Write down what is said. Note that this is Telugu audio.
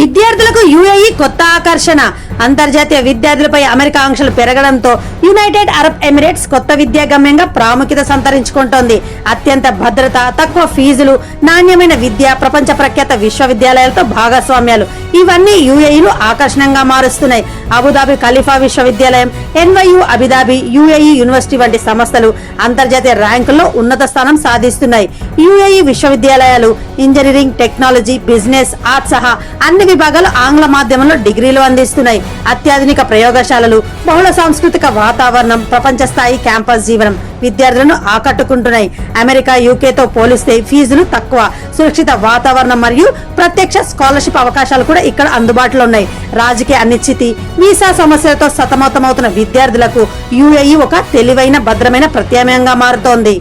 విద్యార్థులకు యుఏఈ కొత్త ఆకర్షణ. అంతర్జాతీయ విద్యార్థులపై అమెరికా ఆంక్షలు పెరగడంతో యునైటెడ్ అరబ్ ఎమిరేట్స్ కొత్త విద్యా గమ్యంగా ప్రాముఖ్యత సంతరించుకుంటోంది. అత్యంత భద్రత తక్కువ ఫీజులు నాణ్యమైన విద్య ప్రపంచ ప్రఖ్యాత విశ్వవిద్యాలయాలతో భాగస్వామ్యాలు. ఇవన్నీ యుఏఈలు ఆకర్షణంగా మారుస్తున్నాయి. అబుదాబి ఖలీఫా విశ్వవిద్యాలయం ఎన్వైయు అబుదాబి యుఏఈ యూనివర్సిటీ వంటి సంస్థలు అంతర్జాతీయ ర్యాంకుల్లో ఉన్నత స్థానం సాధిస్తున్నాయి. యుఏఈ విశ్వవిద్యాలయాలు ఇంజనీరింగ్ టెక్నాలజీ బిజినెస్ ఆర్ట్ సహా అన్ని విభాగాలు ఆంగ్ల మాధ్యమంలో డిగ్రీలు అందిస్తున్నాయి. అత్యాధునిక ప్రయోగశాలలు బహుళ సాంస్కృతిక వాతావరణం ప్రపంచ స్థాయి క్యాంపస్ జీవనం విద్యార్థులను ఆకట్టుకుంటున్నాయి. అమెరికా యూకేతో పోలిస్తే ఫీజులు తక్కువ సురక్షిత వాతావరణం మరియు ప్రత్యక్ష స్కాలర్షిప్ అవకాశాలు కూడా ఇక్కడ అందుబాటులో ఉన్నాయి. రాజకీయ అనిశ్చితి వీసా సమస్యలతో సతమతమవుతున్న విద్యార్థులకు యుఏఈ ఒక తెలివైన భద్రమైన ప్రత్యామ్నాయంగా మారుతోంది.